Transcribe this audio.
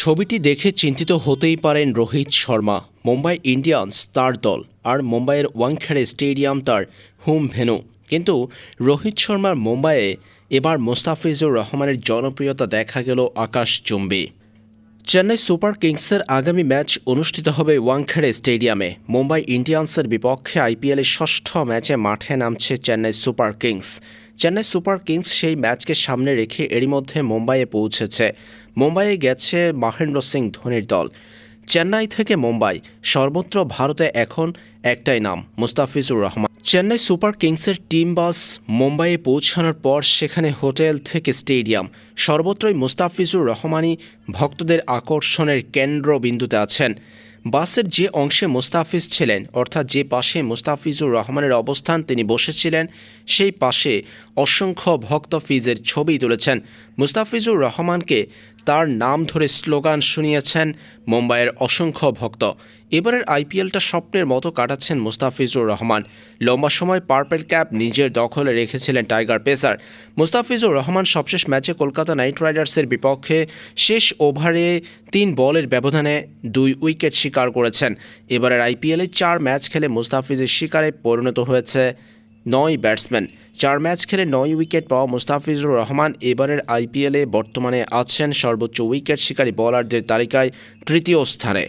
ছবিটি দেখে চিন্তিত হতেই পারেন রোহিত শর্মা। মুম্বাই ইন্ডিয়ান্স তার দল আর মুম্বাইয়ের ওয়াংখেড়ে স্টেডিয়াম তার হোম ভেন্যু কিন্তু রোহিত শর্মার মুম্বাইয়ে এবার মোস্তাফিজুর রহমানের জনপ্রিয়তা দেখা গেল আকাশ চুম্বি। চেন্নাই সুপার কিংসের আগামী ম্যাচ অনুষ্ঠিত হবে ওয়াংখেড়ে স্টেডিয়ামে। মুম্বাই ইন্ডিয়ান্সের বিপক্ষে আইপিএলের ষষ্ঠ ম্যাচে মাঠে নামছে Chennai super kings. Chennai super kings সেই ম্যাচকে সামনে রেখে এরই মধ্যে মুম্বাইয়ে পৌঁছেছে। মুম্বাইয়ে গেছে মহেন্দ্র সিং ধোনির দল। চেন্নাই থেকে মুম্বাই, সর্বত্র ভারতে এখন একটাই নাম, মুস্তাফিজুর রহমান। চেন্নাই সুপার কিংসের টিম বাস মুম্বাইয়ে পৌঁছানোর পর সেখানে হোটেল থেকে স্টেডিয়াম, সর্বত্রই মুস্তাফিজুর রহমানই ভক্তদের আকর্ষণের কেন্দ্রবিন্দুতে আছেন। বাসের যে অংশে মুস্তাফিজ ছিলেন, অর্থাৎ যে পাশে মুস্তাফিজুর রহমানের অবস্থান তিনি বসেছিলেন, সেই পাশে অসংখ্য ভক্ত ফিজের ছবি তুলেছেন। মুস্তাফিজুর রহমানকে তার নাম ধরে স্লোগান শুনিয়েছেন মুম্বাইয়ের অসংখ্য ভক্ত। এবারের আইপিএলটা স্বপ্নের মতো কাটাচ্ছেন মুস্তাফিজুর রহমান। লম্বা সময় পার্পেল ক্যাপ নিজের দখলে রেখেছিলেন টাইগার পেসার। মুস্তাফিজুর রহমান সবশেষ ম্যাচে কলকাতা নাইট রাইডার্সের বিপক্ষে শেষ ওভারে তিন বলের ব্যবধানে দুই উইকেট শিকার করেছেন। এবারের আইপিএলে চার ম্যাচ খেলে মুস্তাফিজের শিকারে পরিণত হয়েছে নয় ব্যাটসম্যান। চার ম্যাচ খেলে নয় উইকেট পাওয়া মুস্তাফিজুর রহমান এবারের আইপিএলে বর্তমানে আছেন সর্বোচ্চ উইকেট শিকারী বলারদের তালিকায় তৃতীয় স্থানে।